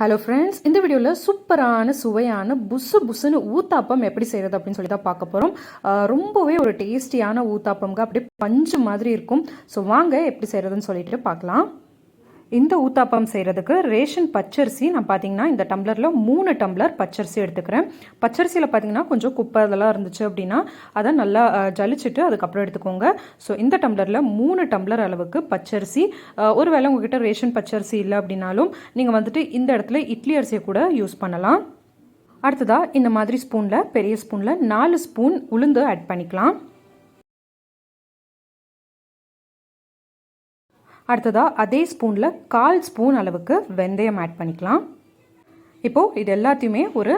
Hello friends இந்த வீடியோவில் சூப்பரான சுவையான புசு புசுன்னு ஊத்தாப்பம் எப்படி செய்கிறது அப்படின்னு சொல்லி தான் பார்க்க போகிறோம் ரொம்பவே ஒரு டேஸ்டியான ஊத்தாப்பம்ங்க. அப்படியே பஞ்சு மாதிரி இருக்கும். ஸோ வாங்க எப்படி செய்கிறதுன்னு சொல்லிட்டு பார்க்கலாம். இந்த ஊத்தாப்பம் செய்கிறதுக்கு ரேஷன் பச்சரிசி நான் பார்த்தீங்கன்னா இந்த டம்ளரில் மூணு டம்ளர் பச்சரிசி எடுத்துக்கிறேன். பச்சரிசியில் பார்த்தீங்கன்னா கொஞ்சம் குப்பை இதெல்லாம் இருந்துச்சு அப்படின்னா அதை நல்லா ஜலிச்சுட்டு அதுக்கப்புறம் எடுத்துக்கோங்க. ஸோ இந்த டம்ளரில் மூணு டம்ளர் அளவுக்கு பச்சரிசி. ஒரு ஒருவேளை உங்ககிட்ட ரேஷன் பச்சரிசி இல்லை அப்படின்னாலும் நீங்கள் வந்துட்டு இந்த இடத்துல இட்லி அரிசியை கூட யூஸ் பண்ணலாம். அடுத்ததாக இந்த மாதிரி ஸ்பூனில் பெரிய ஸ்பூனில் நாலு ஸ்பூன் உளுந்து ஆட் பண்ணிக்கலாம். அடுத்ததாக அதே ஸ்பூனில் கால் ஸ்பூன் அளவுக்கு வெந்தயம் ஆட் பண்ணிக்கலாம். இப்போது இது எல்லாத்தையுமே ஒரு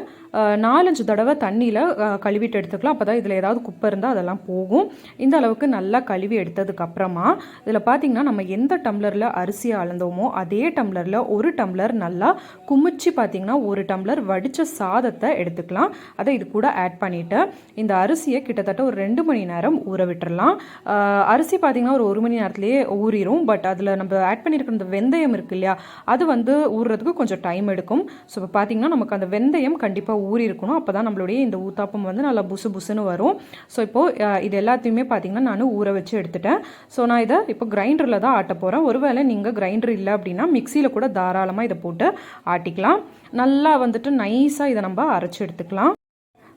நாலஞ்சு தடவை தண்ணியில் கழுவிட்டு எடுத்துக்கலாம். அப்போ தான் இதில் ஏதாவது குப்பை இருந்தால் அதெல்லாம் போகும். இந்த அளவுக்கு நல்லா கழுவி எடுத்ததுக்கப்புறமா இதில் பார்த்தீங்கன்னா நம்ம எந்த டம்ளரில் அரிசியை அளந்தோமோ அதே டம்ளரில் ஒரு டம்ளர் நல்லா குமிச்சு பார்த்தீங்கன்னா ஒரு டம்ளர் வடித்த சாதத்தை எடுத்துக்கலாம். அதை இது கூட ஆட் பண்ணிவிட்டு இந்த அரிசியை கிட்டத்தட்ட ஒரு ரெண்டு மணி நேரம் ஊற விட்டுறலாம். அரிசி பார்த்தீங்கன்னா ஒரு ஒரு மணி நேரத்துலேயே ஊறிடும் பட் அதில் நம்ம ஆட் பண்ணியிருக்கிற இந்த வெந்தயம் இருக்கு இல்லையா அது வந்து ஊறுறதுக்கு கொஞ்சம் டைம் எடுக்கும். ஸோ பார்த்தீங்கன்னா நமக்கு அந்த வெந்தயம் கண்டிப்பாக ஊறி இருக்கணும். அப்போ தான் நம்மளுடைய இந்த ஊத்தாப்பம் வந்து நல்லா புசு புசுன்னு வரும். ஸோ இப்போது இது எல்லாத்தையுமே பார்த்தீங்கன்னா நான் ஊற வச்சு எடுத்துட்டேன். ஸோ நான் இதை இப்போ கிரைண்டரில் தான் ஆட்ட போகிறேன் ஒருவேளை நீங்கள் கிரைண்டர் இல்லை அப்படின்னா மிக்சியில் கூட தாராளமாக இதை போட்டு ஆட்டிக்கலாம். நல்லா வந்துட்டு நைஸாக இதை நம்ம அரைச்சி எடுத்துக்கலாம்.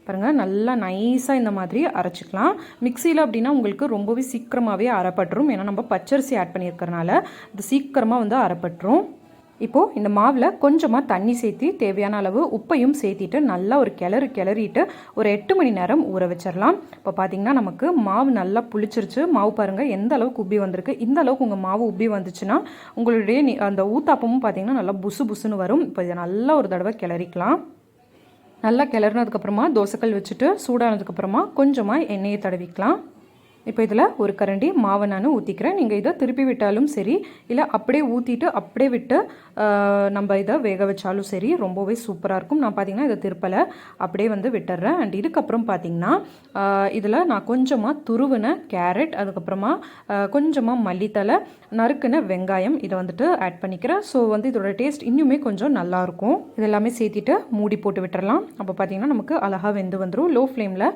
பாருங்கள் நல்லா நைஸாக இந்த மாதிரி அரைச்சிக்கலாம். மிக்சியில் அப்படின்னா உங்களுக்கு ரொம்பவே சீக்கிரமாகவே அரைப்பட்டுரும். ஏன்னா நம்ம பச்சரிசி ஆட் பண்ணியிருக்கறனால இது சீக்கிரமாக வந்து அரைப்பட்டுரும். இப்போது இந்த மாவில் கொஞ்சமாக தண்ணி சேர்த்தி தேவையான அளவு உப்பையும் சேர்த்திட்டு நல்லா ஒரு கிளறு கிளறிட்டு ஒரு எட்டு மணி நேரம் ஊற வச்சிடலாம் இப்போ பார்த்தீங்கன்னா நமக்கு மாவு நல்லா புளிச்சிருச்சு. மாவு பாருங்கள் எந்த அளவுக்கு உப்பி வந்திருக்கு. இந்த அளவுக்கு உங்கள் மாவு உப்பி வந்துச்சுன்னா உங்களுடைய அந்த ஊத்தாப்பமும் பார்த்தீங்கன்னா நல்லா புசு புசுன்னு வரும். இப்போ இதை நல்லா ஒரு தடவை கிளறிக்கலாம். நல்லா கிளறினதுக்கப்புறமா தோசைக்கல் வச்சுட்டு சூடானதுக்கப்புறமா கொஞ்சமாக எண்ணெயை தடவிக்கலாம். இப்போ இதில் ஒரு கரண்டி மாவை நான் ஊற்றிக்கிறேன் நீங்கள் இதை திருப்பி விட்டாலும் சரி இல்லை அப்படியே ஊற்றிட்டு அப்படியே விட்டு நம்ம இதை வேக வச்சாலும் சரி ரொம்பவே சூப்பராக இருக்கும். நான் பார்த்தீங்கன்னா இதை திருப்பலை அப்படியே வந்து விட்டுறேன். அண்ட் இதுக்கப்புறம் பார்த்தீங்கன்னா இதில் நான் கொஞ்சமாக துருவின கேரட் அதுக்கப்புறமா கொஞ்சமாக மல்லித்தலை நறுக்குன வெங்காயம் இதை வந்துட்டு ஆட் பண்ணிக்கிறேன். ஸோ வந்து இதோட டேஸ்ட் இன்னுமே கொஞ்சம் நல்லாயிருக்கும் இதெல்லாமே சேர்த்திட்டு மூடி போட்டு விட்டுறலாம். அப்போ பார்த்தீங்கன்னா நமக்கு அழகாக வெந்து வந்துடும் லோ ஃப்ளேமில்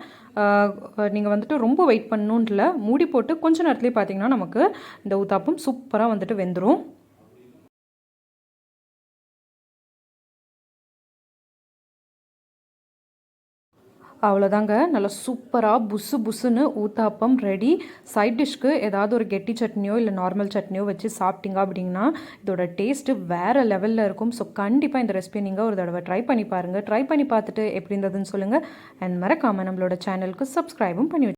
நீங்கள் வந்துட்டு ரொம்ப வெயிட் பண்ணணுன்ட்டு இல்லை மூடி போட்டு கொஞ்ச நேரத்துலேயே பார்த்தீங்கன்னா நமக்கு இந்த ஊத்தாப்பம் சூப்பராக வந்துட்டு வெந்துடும் அவ்வளோதாங்க நல்லா சூப்பராக புசு புசுன்னு ஊத்தாப்பம் ரெடி சைட் டிஷ்க்கு ஏதாவது ஒரு கெட்டி சட்னியோ இல்லை நார்மல் சட்னியோ வச்சு சாப்பிட்டீங்க அப்படின்னா இதோட டேஸ்ட்டு வேறு லெவலில் இருக்கும். ஸோ கண்டிப்பாக இந்த ரெசிபியை நீங்கள் ஒரு தடவை ட்ரை பண்ணி பாருங்கள் ட்ரை பண்ணி பார்த்துட்டு எப்படி இருந்ததுன்னு சொல்லுங்கள் அண்ட் மறக்காமல் நம்மளோட சேனலுக்கு சப்ஸ்கிரைபும் பண்ணி வச்சு